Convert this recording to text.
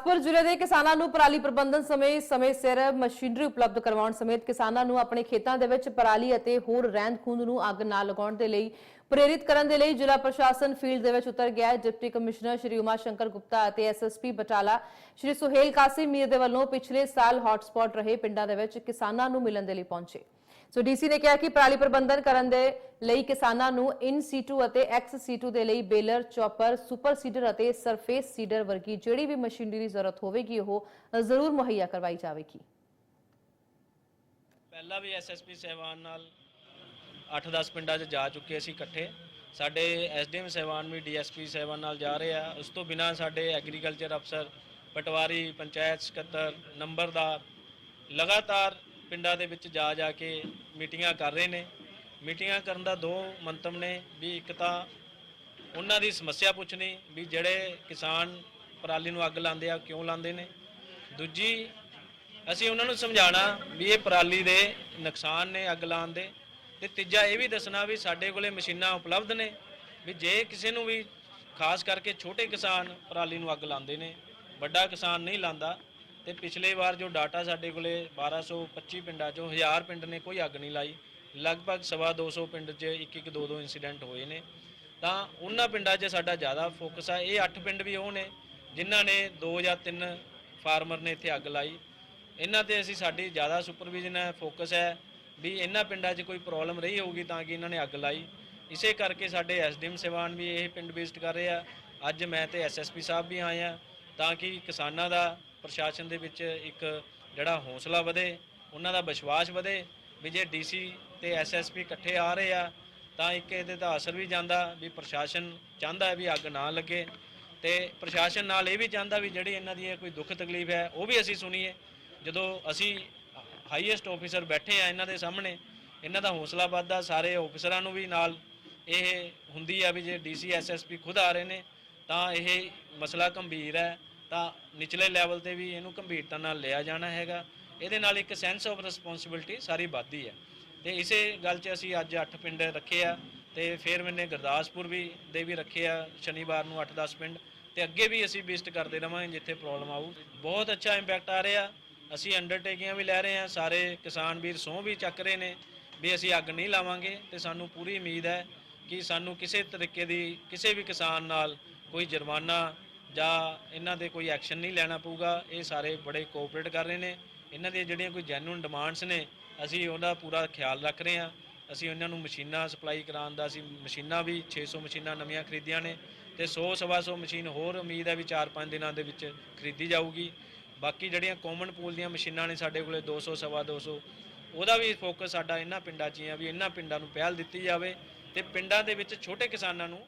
ਗੁਰਦਾਸਪੁਰ ਜ਼ਿਲ੍ਹੇ ਦੇ ਕਿਸਾਨਾਂ ਨੂੰ ਪਰਾਲੀ ਪ੍ਰਬੰਧਨ ਸਮੇਂ ਸਮੇਂ ਸਿਰ ਮਸ਼ੀਨਰੀ ਉਪਲਬਧ ਕਰਵਾਉਣ ਸਮੇਤ ਕਿਸਾਨਾਂ ਨੂੰ ਆਪਣੇ ਖੇਤਾਂ ਦੇ ਵਿੱਚ ਪਰਾਲੀ ਅਤੇ ਹੋਰ ਰਹਿੰਦ ਖੂੰਦ ਨੂੰ ਅੱਗ ਨਾ ਲਗਾਉਣ ਦੇ ਲਈ ਪ੍ਰੇਰਿਤ ਕਰਨ ਦੇ ਲਈ ਜ਼ਿਲ੍ਹਾ ਪ੍ਰਸ਼ਾਸਨ ਫੀਲਡ ਦੇ ਵਿੱਚ ਉਤਰ ਗਿਆ ਹੈ। ਡਿਪਟੀ ਕਮਿਸ਼ਨਰ ਸ਼੍ਰੀ ਉਮਾ ਸ਼ੰਕਰ ਗੁਪਤਾ ਅਤੇ ਐਸਐਸਪੀ ਬਟਾਲਾ ਸ਼੍ਰੀ ਸੁਹੇਲ ਕਾਸਿਮ ਮੀਰ ਦੇ ਵੱਲੋਂ ਪਿਛਲੇ ਸਾਲ ਹੌਟਸਪੌਟ ਰਹੇ ਪਿੰਡਾਂ ਦੇ ਵਿੱਚ ਕਿਸਾਨਾਂ ਨੂੰ ਮਿਲਣ ਦੇ ਲਈ ਪਹੁੰਚੇ। ਸੋ ਡੀਸੀ ਨੇ ਕਿਹਾ ਕਿ ਪਰਾਲੀ ਪ੍ਰਬੰਧਨ ਕਰਨ ਦੇ ਲਈ ਕਿਸਾਨਾਂ ਨੂੰ ਇਨ ਸੀਟੂ ਅਤੇ ਐਕਸ ਸੀਟੂ ਦੇ ਲਈ ਬੇਲਰ, ਚੌਪਰ ਸੁਪਰ ਸੀਡਰ ਅਤੇ ਸਰਫੇਸ ਸੀਡਰ ਵਰਗੀ ਜਿਹੜੀ ਵੀ ਮਸ਼ੀਨਰੀ ਦੀ ਜ਼ਰੂਰਤ ਹੋਵੇਗੀ, ਉਹ ਜ਼ਰੂਰ ਮੁਹੱਈਆ ਕਰਵਾਈ ਜਾਵੇਗੀ। ਪਹਿਲਾਂ ਵੀ ਐਸਐਸਪੀ ਸਹਿਬਾਨ ਨਾਲ 8-10 ਪਿੰਡਾਂ 'ਚ ਜਾ ਚੁੱਕੇ ਅਸੀਂ ਇਕੱਠੇ। ਸਾਡੇ ਐਸਡੀਐਮ ਸਹਿਬਾਨ ਵੀ ਡੀਐਸਪੀ ਸਹਿਬਾਨ ਨਾਲ ਜਾ ਰਹੇ ਆ। ਉਸ ਤੋਂ ਬਿਨਾ ਸਾਡੇ ਐਗਰੀਕਲਚਰ ਅਫਸਰ ਪਟਵਾਰੀ, ਪੰਚਾਇਤ ਸਕੱਤਰ, ਨੰਬਰਦਾਰ, ਲਗਾਤਾਰ ਪਿੰਡਾਂ ਦੇ ਵਿੱਚ ਜਾ ਜਾ ਕੇ ਮੀਟਿੰਗਾਂ ਕਰ ਰਹੇ ਨੇ। ਮੀਟਿੰਗਾਂ ਕਰਨ ਦਾ ਦੋ ਮੰਤਵ ਨੇ, ਵੀ ਇੱਕ ਤਾਂ ਉਹਨਾਂ ਦੀ ਸਮੱਸਿਆ ਪੁੱਛਣੀ, ਵੀ ਜਿਹੜੇ ਕਿਸਾਨ ਪਰਾਲੀ ਨੂੰ ਅੱਗ ਲਾਉਂਦੇ ਆ, ਕਿਉਂ ਲਾਉਂਦੇ ਨੇ। ਦੂਜੀ, ਅਸੀਂ ਉਹਨਾਂ ਨੂੰ ਸਮਝਾਉਣਾ ਵੀ ਇਹ ਪਰਾਲੀ ਦੇ ਨੁਕਸਾਨ ਨੇ ਅੱਗ ਲਾਉਣ ਦੇ। ਤੇ ਤੀਜਾ ਇਹ ਵੀ ਦੱਸਣਾ ਵੀ ਸਾਡੇ ਕੋਲੇ ਮਸ਼ੀਨਾਂ ਉਪਲਬਧ ਨੇ, ਵੀ ਜੇ ਕਿਸੇ ਨੂੰ ਵੀ ਖਾਸ ਕਰਕੇ ਛੋਟੇ ਕਿਸਾਨ ਪਰਾਲੀ ਨੂੰ ਅੱਗ ਲਾਉਂਦੇ ਨੇ, ਵੱਡਾ ਕਿਸਾਨ ਨਹੀਂ ਲਾਉਂਦਾ ਤੇ ਪਿਛਲੇ ਵਾਰ ਜੋ ਡਾਟਾ ਸਾਡੇ ਕੋਲੇ 1225 ਪਿੰਡਾਂ ਚੋਂ 1000 ਪਿੰਡ ਨੇ ਕੋਈ ਅੱਗ ਨਹੀਂ ਲਾਈ। ਲਗਭਗ ਸਵਾ 200 ਪਿੰਡ 'ਚ ਇੱਕ ਇੱਕ ਦੋ ਦੋ ਇਨਸੀਡੈਂਟ ਹੋਏ ਨੇ। ਤਾਂ ਉਹਨਾਂ ਪਿੰਡਾਂ 'ਚ ਸਾਡਾ ਜ਼ਿਆਦਾ ਫੋਕਸ ਆ। ਇਹ 8 ਪਿੰਡ ਵੀ ਉਹ ਨੇ ਜਿਨ੍ਹਾਂ ਨੇ 2 ਜਾਂ 3 ਫਾਰਮਰ ਨੇ ਇੱਥੇ ਅੱਗ ਲਾਈ। ਇਹਨਾਂ ਤੇ ਅਸੀਂ ਸਾਡੀ ਜ਼ਿਆਦਾ ਸੁਪਰਵਿਜ਼ਨ ਹੈ ਫੋਕਸ ਹੈ ਵੀ ਇਹਨਾਂ ਪਿੰਡਾਂ 'ਚ ਕੋਈ ਪ੍ਰੋਬਲਮ ਰਹੀ ਹੋਊਗੀ ਤਾਂ ਕਿ ਇਹਨਾਂ ਨੇ ਅੱਗ ਲਾਈ। ਇਸੇ ਕਰਕੇ ਸਾਡੇ ਐਸਡੀਐਮ ਸੇਵਾਨ ਵੀ ਇਹ ਪਿੰਡ ਵਿਜ਼ਿਟ ਕਰ ਰਹੇ ਆ। ਅੱਜ ਮੈਂ ਤੇ ਐਸਐਸਪੀ ਸਾਹਿਬ ਵੀ ਆਏ ਆ ਤਾਂ ਕਿ ਕਿਸਾਨਾਂ ਦਾ ਪ੍ਰਸ਼ਾਸਨ ਦੇ ਵਿੱਚ ਇੱਕ ਜਿਹੜਾ ਹੌਸਲਾ ਵਧੇ, ਉਹਨਾਂ ਦਾ ਵਿਸ਼ਵਾਸ ਵਧੇ ਵੀ ਜੇ ਡੀਸੀ ਤੇ ਐਸਐਸਪੀ ਇਕੱਠੇ ਆ ਰਹੇ ਆ, ਤਾਂ ਇੱਕ ਇਹਦੇ ਦਾ ਅਸਰ ਵੀ ਜਾਂਦਾ ਵੀ ਪ੍ਰਸ਼ਾਸਨ ਚਾਹੁੰਦਾ ਹੈ ਵੀ ਅੱਗ ਨਾ ਲੱਗੇ ਤੇ ਪ੍ਰਸ਼ਾਸਨ ਨਾਲ ਇਹ ਵੀ ਚਾਹੁੰਦਾ ਵੀ ਜਿਹੜੀ ਇਹਨਾਂ ਦੀ ਕੋਈ ਦੁੱਖ ਤਕਲੀਫ ਹੈ, ਉਹ ਵੀ ਅਸੀਂ ਸੁਣੀਏ। ਜਦੋਂ ਅਸੀਂ ਹਾਈਐਸਟ ਆਫੀਸਰ ਬੈਠੇ ਆ ਇਹਨਾਂ ਦੇ ਸਾਹਮਣੇ, ਇਹਨਾਂ ਦਾ ਹੌਸਲਾ ਵੱਧਦਾ, ਸਾਰੇ ਆਫੀਸਰਾਂ ਨੂੰ ਵੀ ਨਾਲ ਇਹ ਹੁੰਦੀ ਆ ਵੀ ਜੇ ਡੀਸੀ ਐਸਐਸਪੀ ਖੁਦ ਆ ਰਹੇ ਨੇ, ਤਾਂ ਇਹ ਮਸਲਾ ਗੰਭੀਰ ਹੈ। ਤਾਂ ਨਿਚਲੇ ਲੈਵਲ ਤੇ ਵੀ ਇਹਨੂੰ ਗੰਭੀਰਤਾ ਨਾਲ ਲਿਆ ਜਾਣਾ ਹੈਗਾ। ਇਹਦੇ ਨਾਲ ਇੱਕ ਸੈਂਸ ਆਫ ਰਿਸਪੌਂਸਿਬਿਲਟੀ ਸਾਰੀ ਵੱਧਦੀ ਹੈ। ਤੇ ਇਸੇ ਗੱਲ 'ਚ ਅਸੀਂ ਅੱਜ 8 ਪਿੰਡ ਰੱਖੇ ਆ ਤੇ ਫਿਰ ਮੈਨੇ ਗੁਰਦਾਸਪੁਰ ਵੀ ਦੇ ਵੀ ਰੱਖੇ ਆ, ਸ਼ਨੀਵਾਰ ਨੂੰ 8-10 ਪਿੰਡ। ਤੇ ਅੱਗੇ ਵੀ ਅਸੀਂ ਵਿਜ਼ਿਟ ਕਰਦੇ ਰਵਾਂਗੇ ਜਿੱਥੇ ਪ੍ਰੋਬਲਮ ਆਊ। ਬਹੁਤ ਅੱਛਾ ਇੰਪੈਕਟ ਆ ਰਿਹਾ। ਅਸੀਂ ਅੰਡਰਟੇਕਿੰਗਾਂ ਵੀ ਲੈ ਰਹੇ ਹਾਂ। ਸਾਰੇ ਕਿਸਾਨ ਵੀਰ ਸਹੁੰ ਵੀ ਚੱਕ ਰਹੇ ਨੇ ਵੀ ਅਸੀਂ ਅੱਗ ਨਹੀਂ ਲਾਵਾਂਗੇ ਤੇ ਸਾਨੂੰ ਪੂਰੀ ਉਮੀਦ ਹੈ ਕਿ ਸਾਨੂੰ ਕਿਸੇ ਤਰੀਕੇ ਦੀ, ਕਿਸੇ ਵੀ ਕਿਸਾਨ ਨਾਲ ਕੋਈ ਜੁਰਮਾਨਾ ਜਾਂ ਇਹਨਾਂ ਦੇ ਕੋਈ ਐਕਸ਼ਨ ਨਹੀਂ ਲੈਣਾ ਪਊਗਾ, ਇਹ ਸਾਰੇ ਬੜੇ ਕੋਆਪਰੇਟ ਕਰ ਰਹੇ ਨੇ। ਇਹਨਾਂ ਦੀਆਂ ਜਿਹੜੀਆਂ ਕੋਈ ਜੈਨੂਇਨ ਡਿਮਾਂਡਸ ਨੇ, ਅਸੀਂ ਉਹਦਾ ਪੂਰਾ ਖਿਆਲ ਰੱਖ ਰਹੇ ਹਾਂ। ਅਸੀਂ ਉਹਨਾਂ ਨੂੰ ਮਸ਼ੀਨਾਂ ਸਪਲਾਈ ਕਰਾਉਣ ਦਾ, ਅਸੀਂ ਮਸ਼ੀਨਾਂ ਵੀ 600 ਮਸ਼ੀਨਾਂ ਨਵੀਆਂ ਖਰੀਦੀਆਂ ਨੇ ਤੇ 100 ਸਵਾ ਸੌ ਮਸ਼ੀਨ ਹੋਰ ਉਮੀਦ ਹੈ ਵੀ 4-5 ਦਿਨਾਂ ਦੇ ਵਿੱਚ ਖਰੀਦੀ ਜਾਊਗੀ। ਬਾਕੀ ਜਿਹੜੀਆਂ ਕਾਮਨ ਪੂਲ ਦੀਆਂ ਮਸ਼ੀਨਾਂ ਨੇ ਸਾਡੇ ਕੋਲੇ 200 ਸਵਾ 200 ਉਹਦਾ ਵੀ ਫੋਕਸ ਸਾਡਾ ਇਹਨਾਂ ਪਿੰਡਾਂ 'ਚ ਹੀ ਆ, ਵੀ ਇਹਨਾਂ ਪਿੰਡਾਂ ਨੂੰ ਪਹਿਲ ਦਿੱਤੀ ਜਾਵੇ ਤੇ ਪਿੰਡਾਂ ਦੇ ਵਿੱਚ ਛੋਟੇ ਕਿਸਾਨਾਂ ਨੂੰ